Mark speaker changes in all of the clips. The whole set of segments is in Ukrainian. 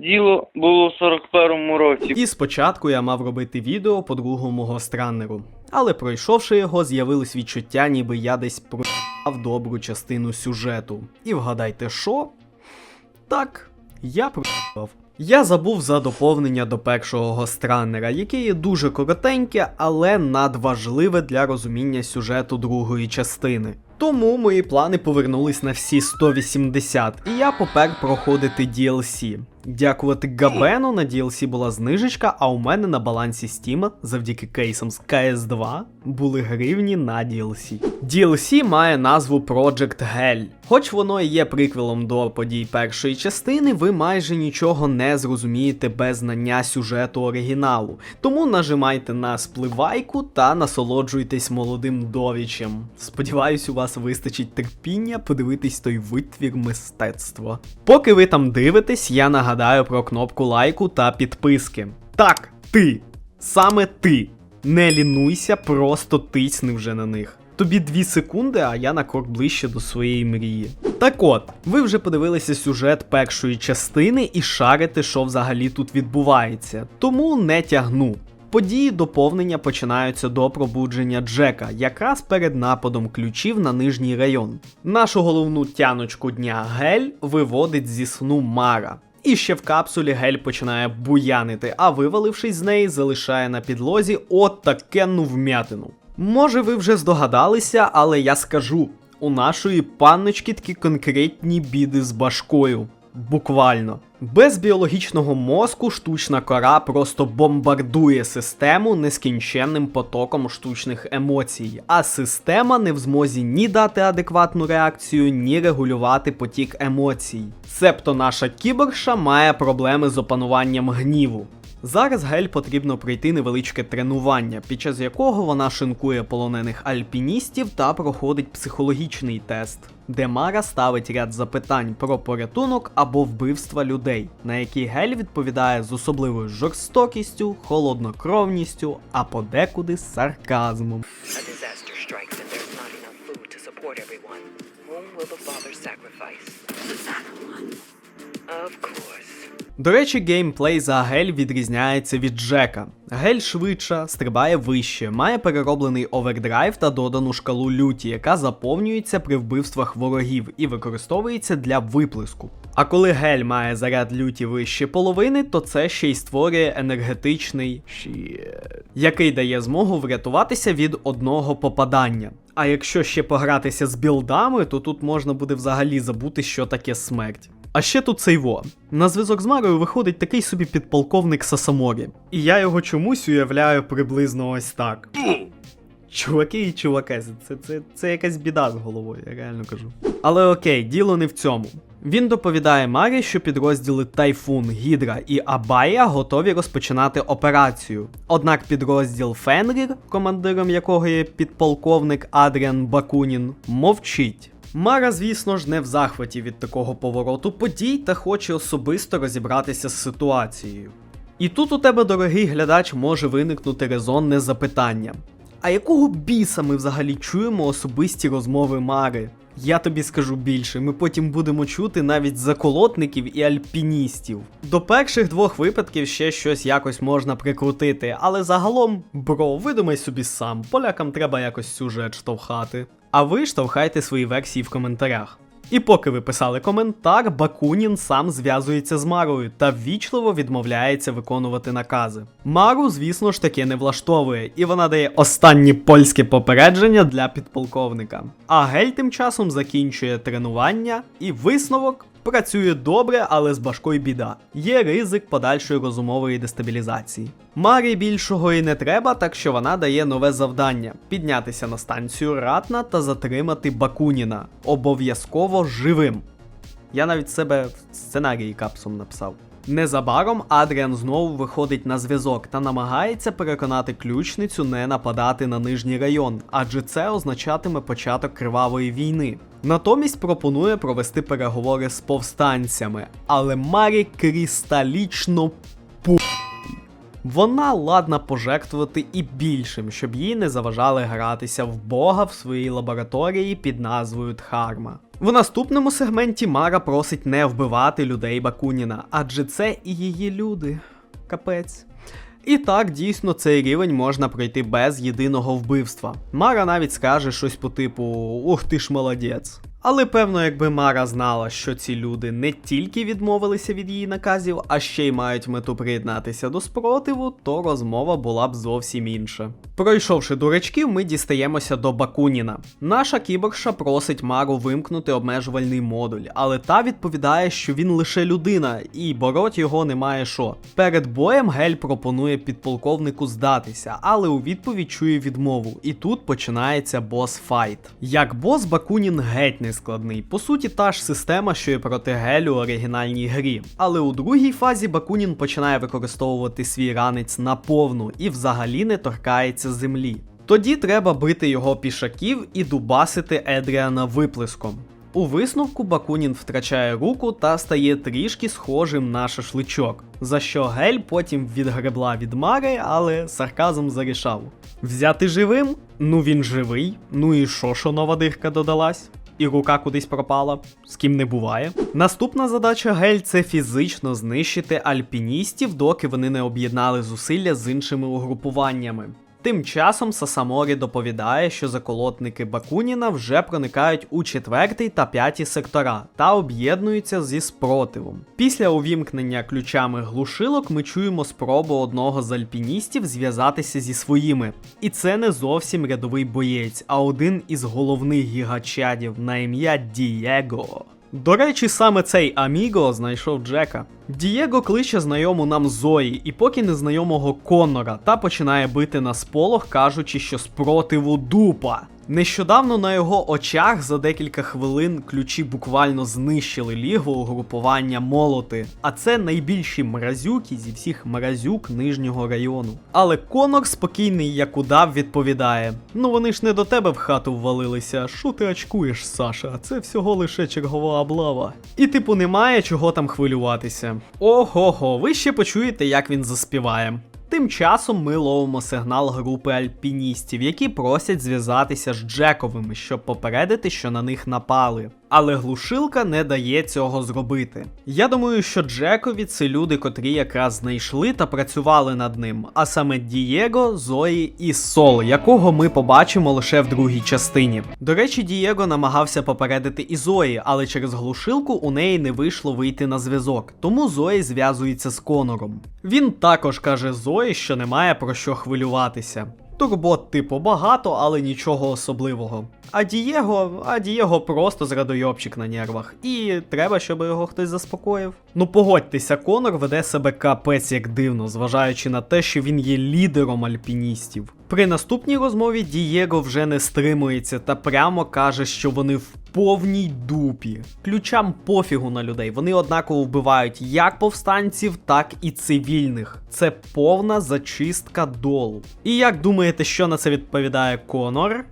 Speaker 1: Діло було в 41-му році.
Speaker 2: І спочатку я мав робити відео по другому гостраннеру. Але пройшовши його, з'явилось відчуття, ніби я десь проїбав добру частину сюжету. І вгадайте, що? Так, я проїбав. Я забув за доповнення до першого гостраннера, яке є дуже коротеньке, але надважливе для розуміння сюжету другої частини. Тому мої плани повернулись на всі 180, і я попер проходити DLC. Дякувати Габену на DLC була знижечка, а у мене на балансі Steam завдяки кейсам з CS2 були гривні на DLC. DLC має назву Project Hell. Хоч воно і є приквелом до подій першої частини, ви майже нічого не зрозумієте без знання сюжету оригіналу. Тому нажимайте на спливайку та насолоджуйтесь молодим довічем. Сподіваюсь, у вас вистачить терпіння подивитись той витвір мистецтва. Поки ви там дивитесь, я нагадаю про кнопку лайку та підписки. Так, ти, саме ти. Не лінуйся, просто тисни вже на них. Тобі дві секунди, а я на крок ближче до своєї мрії. Так от, ви вже подивилися сюжет першої частини і шарите, що взагалі тут відбувається. Тому не тягну. Події доповнення починаються до пробудження Джека, якраз перед нападом ключів на нижній район. Нашу головну тяночку дня Гель виводить зі сну Мара. І ще в капсулі гель починає буянити, а вивалившись з неї, залишає на підлозі от вмятину. Може, ви вже здогадалися, але я скажу: у нашої панночки такі конкретні біди з башкою. Буквально. Без біологічного мозку штучна кора просто бомбардує систему нескінченним потоком штучних емоцій, а система не в змозі ні дати адекватну реакцію, ні регулювати потік емоцій. Себто наша кіберша має проблеми з опануванням гніву. Зараз Гель потрібно пройти невеличке тренування, під час якого вона шинкує полонених альпіністів та проходить психологічний тест, де Мара ставить ряд запитань про порятунок або вбивства людей, на які Гель відповідає з особливою жорстокістю, холоднокровністю, а подекуди сарказмом.
Speaker 3: Of course.
Speaker 2: До речі, геймплей за Гель відрізняється від Джека. Гель швидша, стрибає вище, має перероблений овердрайв та додану шкалу люті, яка заповнюється при вбивствах ворогів і використовується для виплеску. А коли гель має заряд люті вище половини, то це ще й створює енергетичний щит, який дає змогу врятуватися від одного попадання. А якщо ще погратися з білдами, то тут можна буде взагалі забути, що таке смерть. А ще тут цей во. На зв'язок з Марою виходить такий собі підполковник Сасаморі. І я його чомусь уявляю приблизно ось так. Чуваки і чуваки, це, це, це якась біда з головою, я реально кажу. Але окей, діло не в цьому. Він доповідає Марі, що підрозділи Тайфун, Гідра і Абая готові розпочинати операцію. Однак підрозділ Фенрір, командиром якого є підполковник Адріан Бакунін, мовчить. Мара, звісно ж, не в захваті від такого повороту подій та хоче особисто розібратися з ситуацією. І тут у тебе, дорогий глядач, може виникнути резонне запитання. А якого біса ми взагалі чуємо особисті розмови Мари? Я тобі скажу більше, ми потім будемо чути навіть заколотників і альпіністів. До перших двох випадків ще щось якось можна прикрутити, але загалом, бро, видумай собі сам, полякам треба якось сюжет штовхати. А ви штовхайте свої версії в коментарях. І поки ви писали коментар, Бакунін сам зв'язується з Марою та ввічливо відмовляється виконувати накази. Мару, звісно ж, таки не влаштовує, і вона дає останні польське попередження для підполковника. А Гель тим часом закінчує тренування і висновок. Працює добре, але з башкою біда. Є ризик подальшої розумової дестабілізації. Марі більшого і не треба, так що вона дає нове завдання: піднятися на станцію Ратна та затримати Бакуніна. Обов'язково живим. Я навіть себе в сценарії капсом написав. Незабаром Адріан знову виходить на зв'язок та намагається переконати ключницю не нападати на нижній район, адже це означатиме початок кривавої війни. Натомість пропонує провести переговори з повстанцями, але Марі кристалічно пу. Вона ладна пожертвувати і більшим, щоб їй не заважали гратися в Бога в своїй лабораторії під назвою Дхарма. В наступному сегменті Мара просить не вбивати людей Бакуніна, адже це і її люди. Капець. І так, дійсно, цей рівень можна пройти без єдиного вбивства. Мара навіть скаже щось по типу Ох ти ж молодець. Але певно, якби Мара знала, що ці люди не тільки відмовилися від її наказів, а ще й мають мету приєднатися до спротиву, то розмова була б зовсім інша. Пройшовши дурачків, ми дістаємося до Бакуніна. Наша кіборша просить Мару вимкнути обмежувальний модуль, але та відповідає, що він лише людина, і бороть його немає що. Перед боєм Гель пропонує підполковнику здатися, але у відповідь чує відмову, і тут починається бос-файт. Як бос, Бакунін геть не складний. По суті, та ж система, що і проти Гелю оригінальній грі. Але у другій фазі Бакунін починає використовувати свій ранець наповну і взагалі не торкається землі. Тоді треба бити його пішаків і дубасити Едріана виплеском. У висновку Бакунін втрачає руку та стає трішки схожим на шашличок, за що Гель потім відгребла від Мари, але сарказм зарішав. Взяти живим? Ну він живий. Ну і що, що нова дирка додалась? І рука кудись пропала, з ким не буває. Наступна задача Гель це фізично знищити альпіністів, доки вони не об'єднали зусилля з іншими угрупуваннями. Тим часом Сасаморі доповідає, що заколотники Бакуніна вже проникають у четвертий та п'ятий сектора та об'єднуються зі спротивом. Після увімкнення ключами глушилок ми чуємо спробу одного з альпіністів зв'язатися зі своїми. І це не зовсім рядовий боєць, а один із головних гігачадів на ім'я Дієго. До речі, саме цей Аміго знайшов Джека. Дієго кличе знайому нам Зої, і поки незнайомого Коннора, та починає бити на сполох, кажучи, що спротиву дупа. Нещодавно на його очах за декілька хвилин ключі буквально знищили лігво угрупування молоти, а це найбільші мразюки зі всіх мразюк нижнього району. Але Конор спокійний як удав відповідає: Ну вони ж не до тебе в хату ввалилися, що ти очкуєш, Саша? Це всього лише чергова облава. І типу немає чого там хвилюватися. Ого-го, ви ще почуєте, як він заспіває. Тим часом ми ловимо сигнал групи альпіністів, які просять зв'язатися з Джековими, щоб попередити, що на них напали. Але глушилка не дає цього зробити. Я думаю, що Джекові це люди, котрі якраз знайшли та працювали над ним, а саме Дієго, Зої і Сол, якого ми побачимо лише в другій частині. До речі, Дієго намагався попередити і Зої, але через глушилку у неї не вийшло вийти на зв'язок, тому Зої зв'язується з Конором. Він також каже Зої, що немає про що хвилюватися. Турбот, типу, багато, але нічого особливого. А Дієго, а Дієго просто зрадойобчик на нервах. І треба, щоб його хтось заспокоїв. Ну погодьтеся, Конор веде себе капець як дивно, зважаючи на те, що він є лідером альпіністів. При наступній розмові Дієго вже не стримується та прямо каже, що вони в повній дупі. Ключам пофігу на людей. Вони однаково вбивають як повстанців, так і цивільних. Це повна зачистка долу. І як думаєте, що на це відповідає Конор?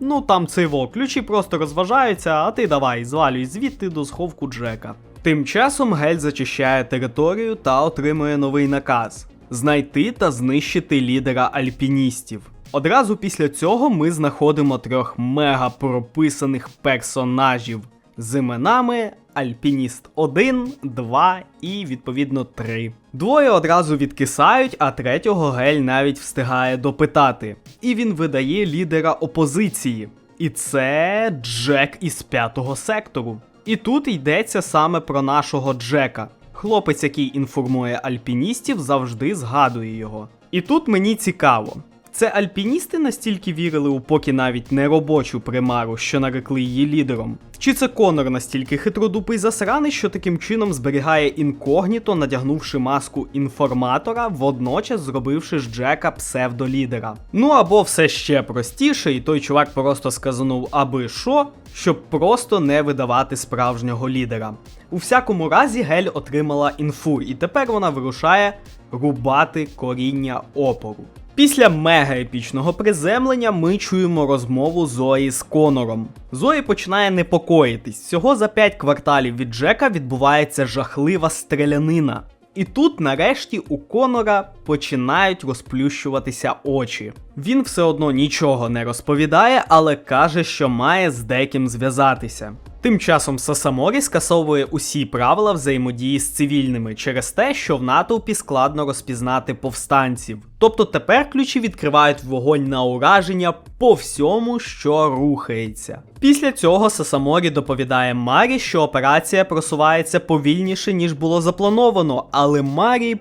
Speaker 2: Ну там циво, ключі просто розважаються, а ти давай, звалюй звідти до сховку Джека. Тим часом Гель зачищає територію та отримує новий наказ: знайти та знищити лідера альпіністів. Одразу після цього ми знаходимо трьох мега прописаних персонажів з іменами Альпініст 1, 2 і відповідно 3. Двоє одразу відкисають, а третього Гель навіть встигає допитати. І він видає лідера опозиції. І це Джек із п'ятого сектору. І тут йдеться саме про нашого Джека. Хлопець, який інформує альпіністів, завжди згадує його. І тут мені цікаво. Це альпіністи настільки вірили у поки навіть не робочу примару, що нарекли її лідером? Чи це Конор настільки хитродупий засраний, що таким чином зберігає інкогніто, надягнувши маску інформатора, водночас зробивши з Джека псевдолідера? Ну або все ще простіше, і той чувак просто сказанув аби що, щоб просто не видавати справжнього лідера. У всякому разі, Гель отримала інфу, і тепер вона вирушає рубати коріння опору. Після мега епічного приземлення ми чуємо розмову Зої з Конором. Зої починає непокоїтись. Всього за 5 кварталів від Джека відбувається жахлива стрілянина. І тут, нарешті, у Конора починають розплющуватися очі. Він все одно нічого не розповідає, але каже, що має з деким зв'язатися. Тим часом Сасаморі скасовує усі правила взаємодії з цивільними через те, що в натовпі складно розпізнати повстанців. Тобто тепер ключі відкривають вогонь на ураження по всьому, що рухається. Після цього Сасаморі доповідає Марі, що операція просувається повільніше, ніж було заплановано, але Марі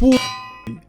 Speaker 2: пу.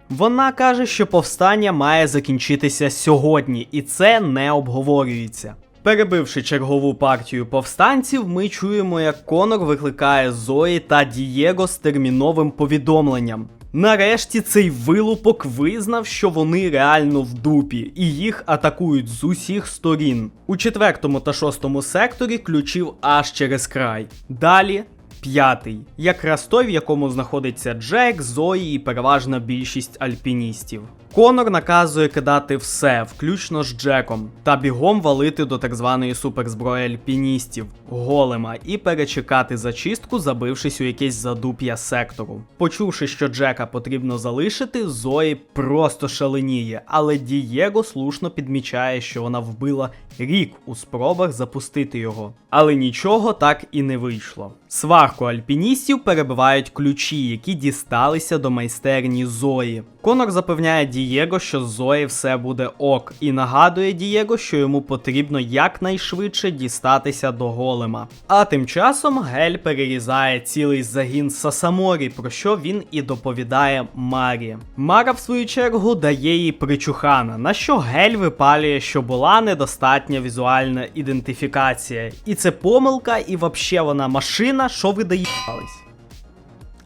Speaker 2: Вона каже, що повстання має закінчитися сьогодні, і це не обговорюється. Перебивши чергову партію повстанців, ми чуємо, як Конор викликає Зої та Дієго з терміновим повідомленням. Нарешті цей вилупок визнав, що вони реально в дупі, і їх атакують з усіх сторін. У четвертому та шостому секторі ключів аж через край. Далі п'ятий, якраз той, в якому знаходиться Джек, Зої і переважна більшість альпіністів. Конор наказує кидати все, включно з Джеком, та бігом валити до так званої суперзброї альпіністів, голема, і перечекати зачистку, забившись у якесь задуп'я сектору. Почувши, що Джека потрібно залишити, Зої просто шаленіє, але Дієго слушно підмічає, що вона вбила рік у спробах запустити його. Але нічого так і не вийшло. Сварку альпіністів перебивають ключі, які дісталися до майстерні Зої. Конор запевняє Дієго, що з Зої все буде ок, і нагадує Дієго, що йому потрібно якнайшвидше дістатися до голема. А тим часом Гель перерізає цілий загін Сасаморі, про що він і доповідає Марі. Мара, в свою чергу, дає їй причухана, на що Гель випалює, що була недостатня візуальна ідентифікація. І це помилка, і вообще вона машина, що ви доїбались.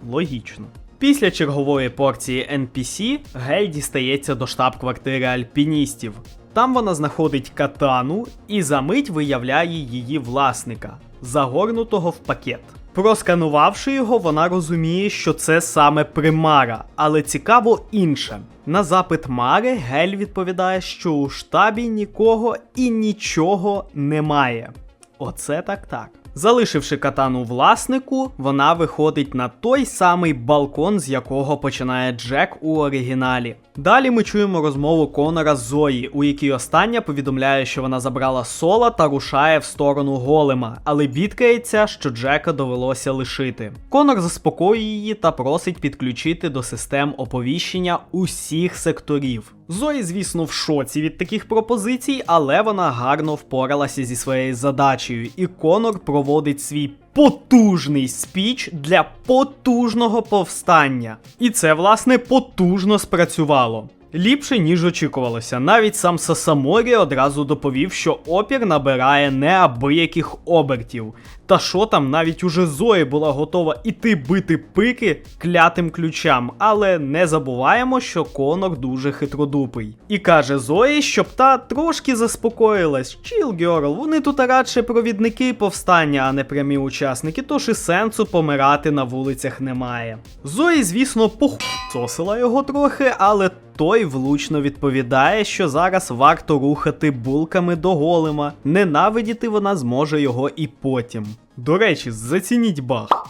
Speaker 2: Логічно. Після чергової порції NPC Гель дістається до штаб-квартири альпіністів. Там вона знаходить катану і за мить виявляє її власника, загорнутого в пакет. Просканувавши його, вона розуміє, що це саме примара, але цікаво інше. На запит Мари Гель відповідає, що у штабі нікого і нічого немає. Оце так так. Залишивши катану власнику, вона виходить на той самий балкон, з якого починає Джек у оригіналі. Далі ми чуємо розмову Конора з Зої, у якій остання повідомляє, що вона забрала сола та рушає в сторону голема, але бідкається, що Джека довелося лишити. Конор заспокоює її та просить підключити до систем оповіщення усіх секторів. Зої, звісно, в шоці від таких пропозицій, але вона гарно впоралася зі своєю задачею, і Конор проводить свій потужний спіч для потужного повстання. І це, власне, потужно спрацювало. Ліпше, ніж очікувалося. Навіть сам Сасаморі одразу доповів, що опір набирає неабияких обертів. Та що там, навіть уже Зої була готова іти бити пики клятим ключам, але не забуваємо, що Конор дуже хитродупий. І каже Зої, щоб та трошки заспокоїлась. Чіл, Гьорл, вони тут радше провідники повстання, а не прямі учасники, тож і сенсу помирати на вулицях немає. Зої, звісно, похуйсосила його трохи, але той влучно відповідає, що зараз варто рухати булками до голема. Ненавидіти вона зможе його і потім. До речі, зацініть баг.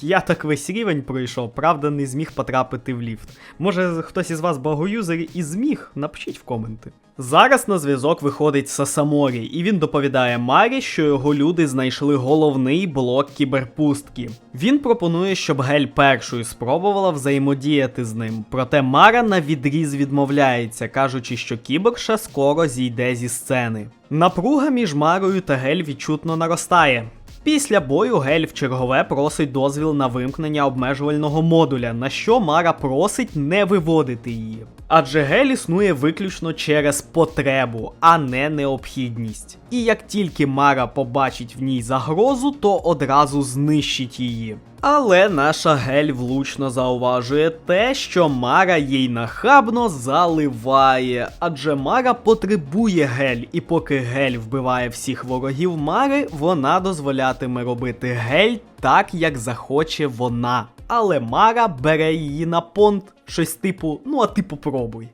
Speaker 2: Я так весь рівень пройшов, правда, не зміг потрапити в ліфт. Може, хтось із вас багоюзер і зміг? Напишіть в коменти. Зараз на зв'язок виходить Сасаморі, і він доповідає Марі, що його люди знайшли головний блок кіберпустки. Він пропонує, щоб Гель першою спробувала взаємодіяти з ним. Проте Мара на відріз відмовляється, кажучи, що кіберша скоро зійде зі сцени. Напруга між Марою та Гель відчутно наростає. Після бою Гель в чергове просить дозвіл на вимкнення обмежувального модуля, на що Мара просить не виводити її. Адже Гель існує виключно через потребу, а не необхідність. І як тільки Мара побачить в ній загрозу, то одразу знищить її. Але наша Гель влучно зауважує те, що Мара їй нахабно заливає, адже Мара потребує Гель, і поки Гель вбиває всіх ворогів Мари, вона дозволятиме робити Гель так, як захоче вона. Але Мара бере її на понт, щось типу, ну а ти попробуй.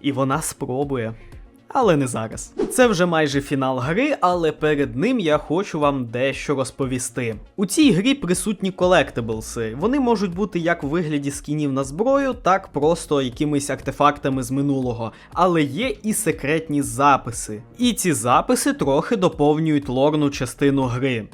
Speaker 2: І вона спробує. Але не зараз. Це вже майже фінал гри, але перед ним я хочу вам дещо розповісти. У цій грі присутні колектиблси. Вони можуть бути як у вигляді скінів на зброю, так просто якимись артефактами з минулого. Але є і секретні записи. І ці записи трохи доповнюють лорну частину гри.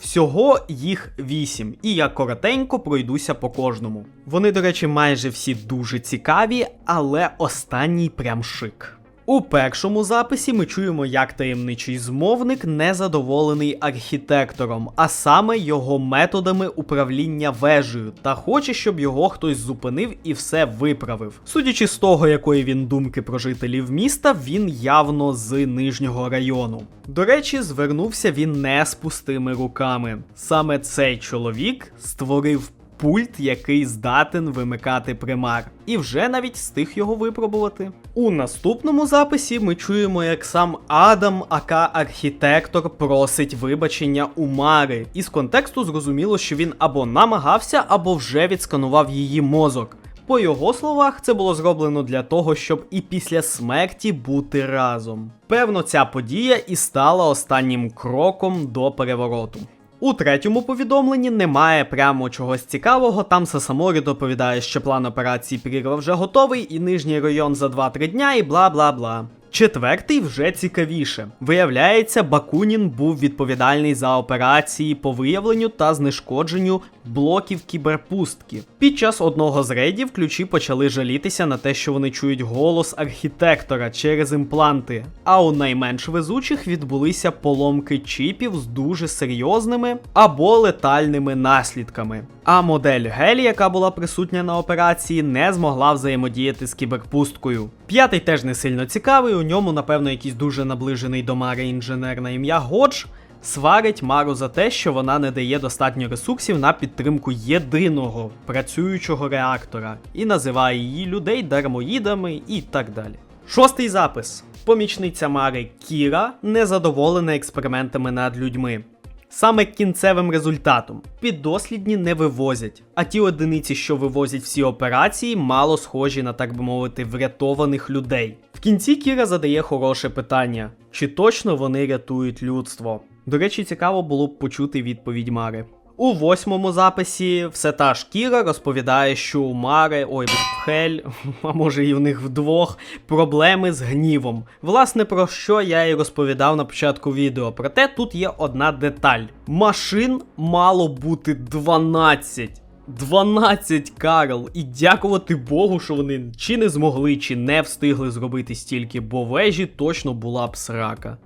Speaker 2: Всього їх вісім, і я коротенько пройдуся по кожному. Вони, до речі, майже всі дуже цікаві, але останній прям шик. У першому записі ми чуємо, як таємничий змовник незадоволений архітектором, а саме його методами управління вежею, та хоче, щоб його хтось зупинив і все виправив. Судячи з того, якої він думки про жителів міста, він явно з нижнього району. До речі, звернувся він не з пустими руками. Саме цей чоловік створив пульт, який здатен вимикати примар, і вже навіть встиг його випробувати. У наступному записі ми чуємо, як сам Адам, ака архітектор, просить вибачення у Мари. І з контексту зрозуміло, що він або намагався, або вже відсканував її мозок. По його словах, це було зроблено для того, щоб і після смерті бути разом. Певно, ця подія і стала останнім кроком до перевороту. У третьому повідомленні немає прямо чогось цікавого. Там Сасаморі доповідає, що план операції Прірва вже готовий, і нижній район за 2-3 дня, і бла бла бла. Четвертий вже цікавіше. Виявляється, Бакунін був відповідальний за операції по виявленню та знешкодженню блоків кіберпустки. Під час одного з рейдів ключі почали жалітися на те, що вони чують голос архітектора через імпланти. А у найменш везучих відбулися поломки чіпів з дуже серйозними або летальними наслідками. А модель Гелі, яка була присутня на операції, не змогла взаємодіяти з кіберпусткою. П'ятий теж не сильно цікавий, у ньому, напевно, якийсь дуже наближений до Мари інженер на ім'я Годж. Сварить Мару за те, що вона не дає достатньо ресурсів на підтримку єдиного працюючого реактора, і називає її людей дармоїдами і так далі. Шостий запис. Помічниця Мари Кіра незадоволена експериментами над людьми. Саме кінцевим результатом піддослідні не вивозять, а ті одиниці, що вивозять всі операції, мало схожі на так би мовити врятованих людей. В кінці Кіра задає хороше питання: чи точно вони рятують людство? До речі, цікаво було б почути відповідь Мари. У восьмому записі все та ж Кіра розповідає, що у Мари, ой, б**, Хель, а може і в них вдвох, проблеми з гнівом. Власне, про що я і розповідав на початку відео. Проте тут є одна деталь: машин мало бути 12. 12 Карл, і дякувати Богу, що вони чи не змогли, чи не встигли зробити стільки, бо вежі точно була б срака.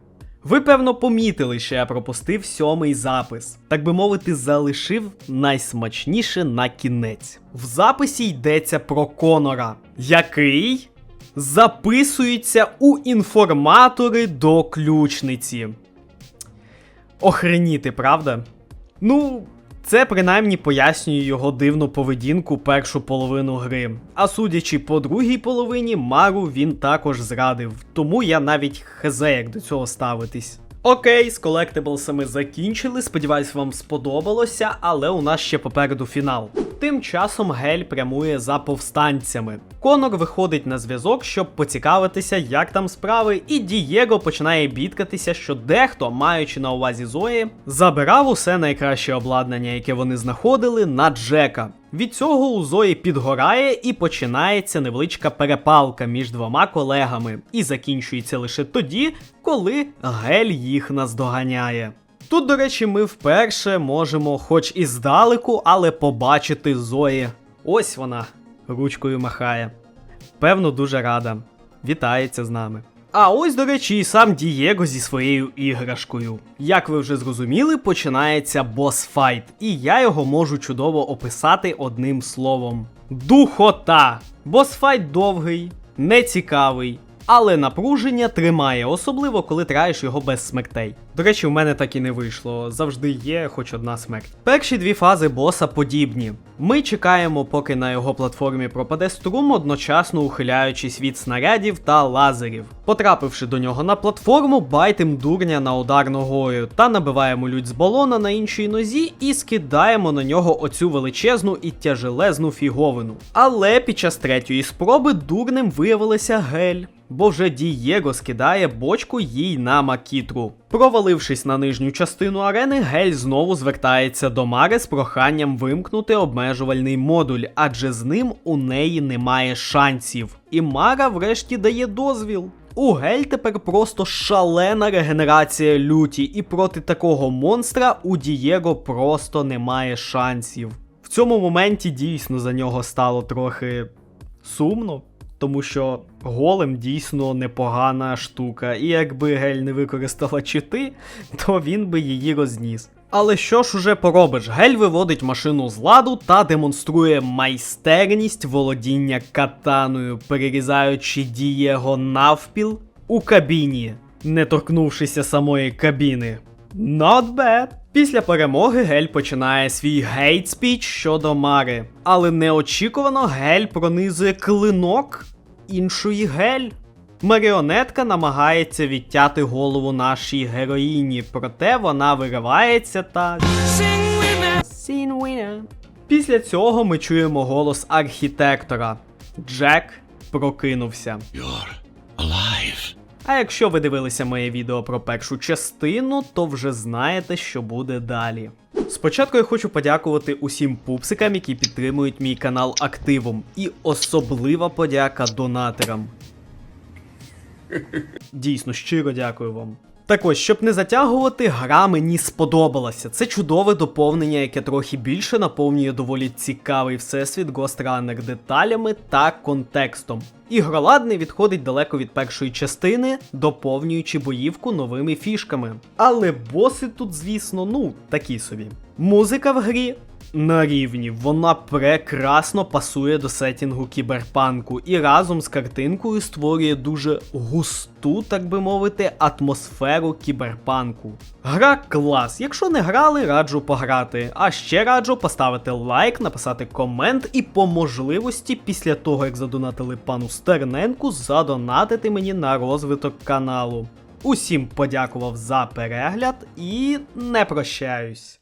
Speaker 2: Ви, певно, помітили, що я пропустив сьомий запис. Так би мовити, залишив найсмачніше на кінець. В записі йдеться про Конора, який записується у інформатори до ключниці. Охреніти, правда? Ну, це принаймні пояснює його дивну поведінку першу половину гри. А судячи по другій половині, Мару він також зрадив, тому я навіть хезе як до цього ставитись. Окей, з колектиблсами закінчили. Сподіваюсь, вам сподобалося, але у нас ще попереду фінал. Тим часом Гель прямує за повстанцями. Конор виходить на зв'язок, щоб поцікавитися, як там справи, і Дієго починає бідкатися, що дехто, маючи на увазі Зої, забирав усе найкраще обладнання, яке вони знаходили, на Джека. Від цього у Зої підгорає і починається невеличка перепалка між двома колегами, і закінчується лише тоді, коли Гель їх наздоганяє. Тут, до речі, ми вперше можемо, хоч і здалеку, але побачити Зої. Ось вона ручкою махає. Певно, дуже рада. Вітається з нами. А ось, до речі, і сам Дієго зі своєю іграшкою. Як ви вже зрозуміли, починається босфайт, і я його можу чудово описати одним словом: духота! Босфайт довгий, нецікавий, але напруження тримає, особливо коли траєш його без смертей. До речі, у мене так і не вийшло. Завжди є хоч одна смерть. Перші дві фази боса подібні. Ми чекаємо, поки на його платформі пропаде струм, одночасно ухиляючись від снарядів та лазерів. Потрапивши до нього на платформу, байтим дурня на удар ногою та набиваємо лють з балона на іншій нозі і скидаємо на нього оцю величезну і тяжелезну фіговину. Але під час третьої спроби дурним виявилася гель. Бо вже Дієго скидає бочку їй на макітру. Провалившись на нижню частину арени, Гель знову звертається до Мари з проханням вимкнути обмежувальний модуль, адже з ним у неї немає шансів. І Мара врешті дає дозвіл. У Гель тепер просто шалена регенерація люті, і проти такого монстра у Дієго просто немає шансів. В цьому моменті дійсно за нього стало трохи сумно, тому що голем дійсно непогана штука, і якби Гель не використала чити, то він би її розніс. Але що ж уже поробиш? Гель виводить машину з ладу та демонструє майстерність володіння катаною, перерізаючи Дієго навпіл у кабіні, не торкнувшися самої кабіни. Not bad. Після перемоги Гель починає свій гейт спіч щодо Мари. Але неочікувано Гель пронизує клинок іншої Гель. Маріонетка намагається відтяти голову нашій героїні, проте вона виривається та. Sing winner. Після цього ми чуємо голос архітектора. Джек прокинувся.
Speaker 4: You're alive.
Speaker 2: А якщо ви дивилися моє відео про першу частину, то вже знаєте, що буде далі. Спочатку я хочу подякувати усім пупсикам, які підтримують мій канал активом, і особлива подяка донатерам. Дійсно, щиро дякую вам. Так ось, щоб не затягувати, гра мені сподобалася. Це чудове доповнення, яке трохи більше наповнює доволі цікавий всесвіт Ghost Runner деталями та контекстом. Ігролад не відходить далеко від першої частини, доповнюючи боївку новими фішками. Але боси тут, звісно, ну, такі собі. Музика в грі на рівні. Вона прекрасно пасує до сетінгу кіберпанку і разом з картинкою створює дуже густу, так би мовити, атмосферу кіберпанку. Гра клас. Якщо не грали, раджу пограти. А ще раджу поставити лайк, написати комент і по можливості, після того як задонатили пану Стерненку, задонатити мені на розвиток каналу. Усім подякував за перегляд і не прощаюсь.